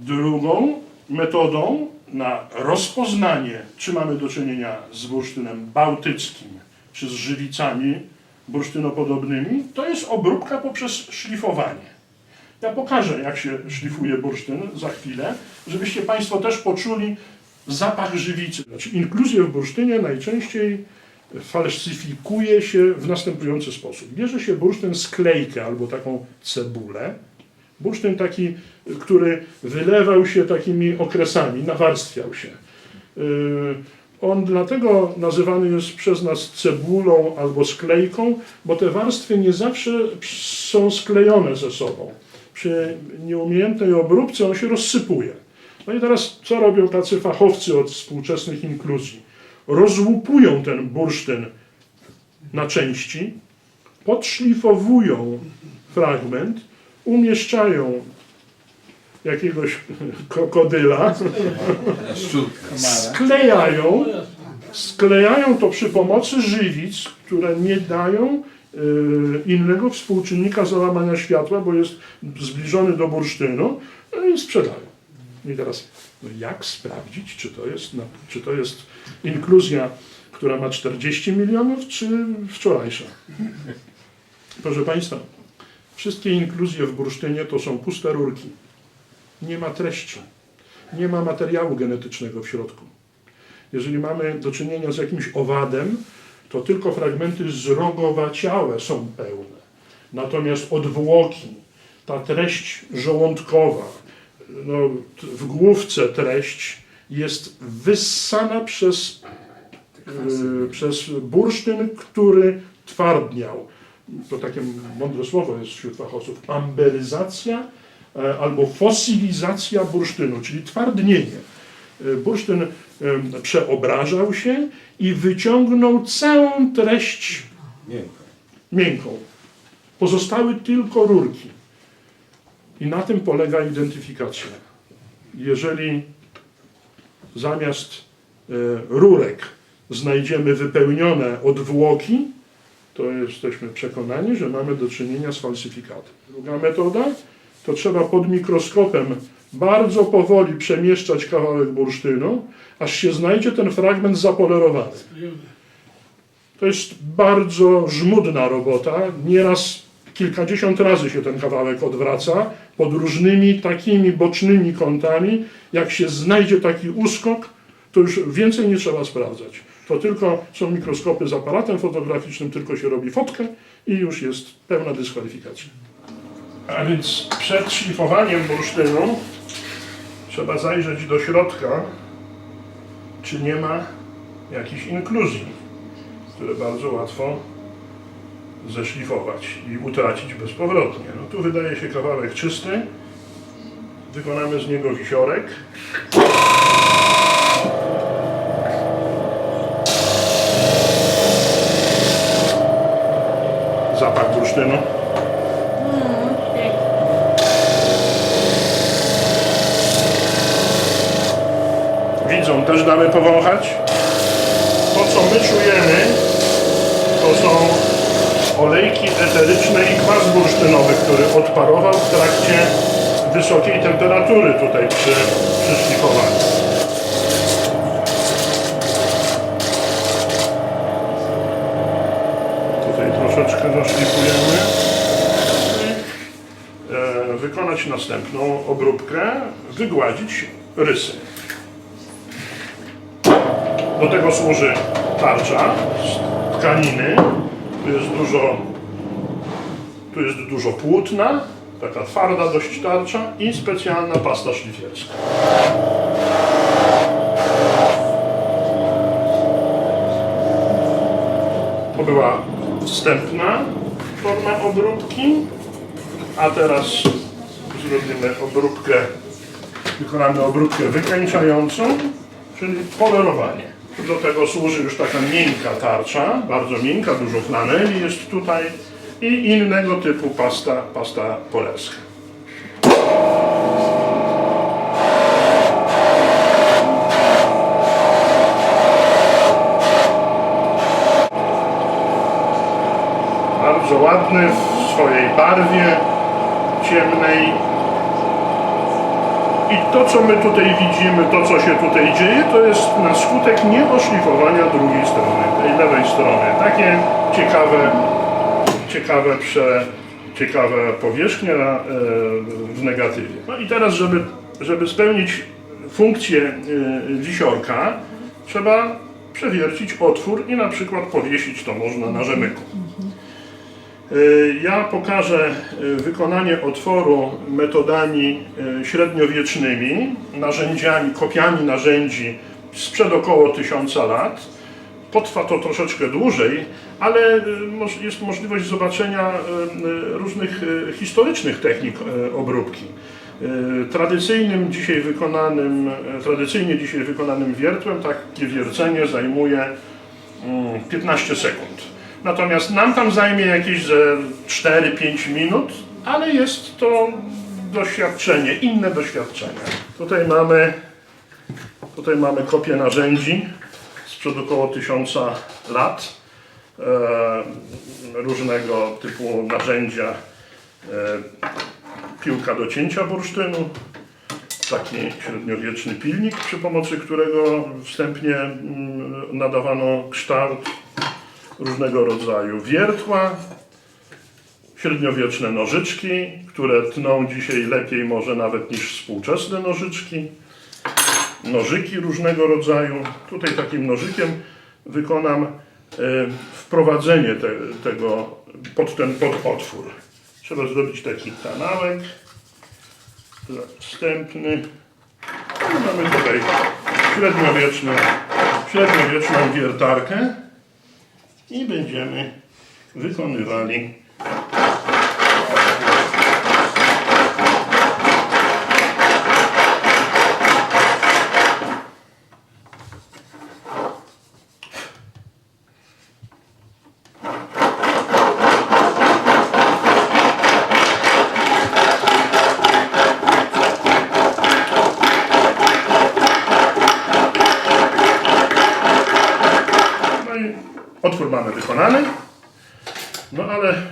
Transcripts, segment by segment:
Drugą metodą na rozpoznanie, czy mamy do czynienia z bursztynem bałtyckim, czy z żywicami bursztynopodobnymi, to jest obróbka poprzez szlifowanie. Ja pokażę, jak się szlifuje bursztyn za chwilę, żebyście Państwo też poczuli zapach żywicy. Znaczy, inkluzję w bursztynie najczęściej falsyfikuje się w następujący sposób. Bierze się bursztyn sklejkę albo taką cebulę, bursztyn taki, który wylewał się takimi okresami, nawarstwiał się. Yy, On dlatego nazywany jest przez nas cebulą albo sklejką, bo te warstwy nie zawsze są sklejone ze sobą. Przy nieumiejętnej obróbce on się rozsypuje. No i teraz co robią tacy fachowcy od współczesnych inkluzji? Rozłupują ten bursztyn na części, podszlifowują fragment, umieszczają jakiegoś krokodyla, sklejają, sklejają to przy pomocy żywic, które nie dają y, innego współczynnika załamania światła, bo jest zbliżony do bursztynu no i sprzedają. I teraz, no jak sprawdzić, czy to, jest, na- czy to jest inkluzja, która ma 40 milionów, czy wczorajsza? Proszę Państwa, wszystkie inkluzje w bursztynie to są puste rurki. Nie ma treści, nie ma materiału genetycznego w środku. Jeżeli mamy do czynienia z jakimś owadem, to tylko fragmenty zrogowaciałe są pełne. Natomiast odwłoki, ta treść żołądkowa, no, w główce treść jest wyssana przez, yy, przez bursztyn, który twardniał. To takie mądre słowo jest wśród fachowców. Amberyzacja e, albo fosylizacja bursztynu, czyli twardnienie. E, Bursztyn em, przeobrażał się i wyciągnął całą treść Miękko. miękką. Pozostały tylko rurki. I na tym polega identyfikacja. Jeżeli zamiast e, rurek znajdziemy wypełnione odwłoki, to jesteśmy przekonani, że mamy do czynienia z falsyfikatem. Druga metoda to trzeba pod mikroskopem bardzo powoli przemieszczać kawałek bursztynu, aż się znajdzie ten fragment zapolerowany. To jest bardzo żmudna robota. Nieraz kilkadziesiąt razy się ten kawałek odwraca pod różnymi takimi bocznymi kątami. Jak się znajdzie taki uskok, to już więcej nie trzeba sprawdzać. To tylko są mikroskopy z aparatem fotograficznym, tylko się robi fotkę i już jest pełna dyskwalifikacja. A więc przed szlifowaniem bursztynu trzeba zajrzeć do środka, czy nie ma jakichś inkluzji które bardzo łatwo zeszlifować i utracić bezpowrotnie. No tu wydaje się kawałek czysty. Wykonamy z niego wisiorek. Zapach bursztynu. Widzą, też damy powąchać. To, co my czujemy, to są olejki eteryczne i kwas bursztynowy, który odparował w trakcie wysokiej temperatury tutaj przy, przy szlifowaniu. Tutaj troszeczkę zaszlifujemy. E, wykonać następną obróbkę, wygładzić rysy. Do tego służy tarcza z tkaniny. Tu jest dużo, tu jest dużo płótna, taka twarda dość tarcza i specjalna pasta szlifierska. To była wstępna forma obróbki, a teraz zrobimy obróbkę, wykonamy obróbkę wykańczającą, czyli polerowanie. Do tego służy już taka miękka tarcza, bardzo miękka, dużo flaneli jest tutaj i innego typu pasta, pasta polerska. Bardzo ładny w swojej barwie ciemnej, I to, co my tutaj widzimy, to, co się tutaj dzieje, to jest na skutek nieoszlifowania drugiej strony, tej lewej strony. Takie ciekawe, ciekawe, prze, ciekawe powierzchnia e, w negatywie. No i teraz, żeby, żeby spełnić funkcję e, wisiorka, trzeba przewiercić otwór i na przykład powiesić to można na rzemyku. Y, Ja pokażę y, wykonanie otworu metodami y, średniowiecznymi, narzędziami, kopiami narzędzi sprzed około tysiąca lat. Potrwa to troszeczkę dłużej, ale jest możliwość zobaczenia różnych historycznych technik obróbki. Tradycyjnym dzisiaj wykonanym, tradycyjnie dzisiaj wykonanym wiertłem takie wiercenie zajmuje mm, 15 sekund. Natomiast nam tam zajmie jakieś ze 4-5 minut, ale jest to doświadczenie, inne doświadczenie. Tutaj mamy, tutaj mamy kopię narzędzi sprzed około 1000 lat. E, różnego typu narzędzia. E, piłka do cięcia bursztynu, taki średniowieczny pilnik, przy pomocy którego wstępnie mm, nadawano kształt różnego rodzaju wiertła, średniowieczne nożyczki, które tną dzisiaj lepiej może nawet niż współczesne nożyczki, nożyki różnego rodzaju. Tutaj takim nożykiem wykonam e, wprowadzenie te, tego pod ten podotwór. Trzeba zrobić taki kanałek wstępny. I mamy tutaj średniowieczną, średniowieczną wiertarkę i będziemy wykonywali No i mamy wykonany. No ale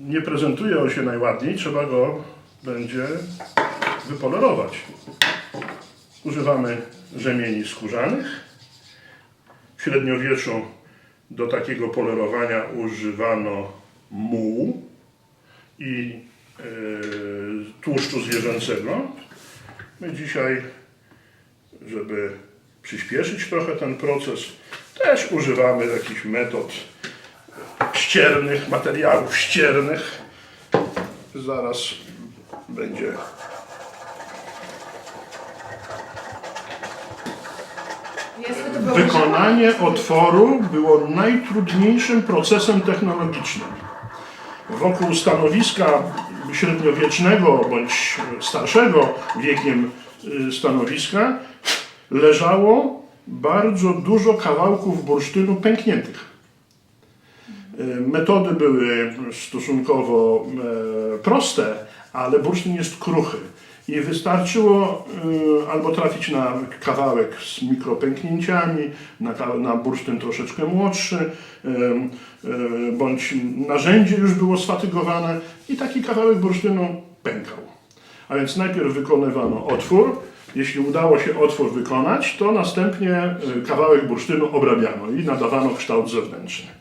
nie prezentuje on się najładniej, trzeba go będzie wypolerować. Używamy rzemieni skórzanych. W średniowieczu do takiego polerowania używano mułu i e, tłuszczu zwierzęcego. My dzisiaj żeby przyspieszyć trochę ten proces, też używamy jakichś metod ściernych, materiałów ściernych. Zaraz będzie Wykonanie otworu było najtrudniejszym procesem technologicznym. Wokół stanowiska średniowiecznego bądź starszego wiekiem y, stanowiska leżało bardzo dużo kawałków bursztynu pękniętych. Y, Metody były stosunkowo e, proste, ale bursztyn jest kruchy. I wystarczyło y, albo trafić na kawałek z mikropęknięciami, na, bursztyn troszeczkę młodszy, bądź narzędzie już było sfatygowane i taki kawałek bursztynu pękał. A więc najpierw wykonywano otwór. Jeśli udało się otwór wykonać, to następnie y, kawałek bursztynu obrabiano i nadawano kształt zewnętrzny.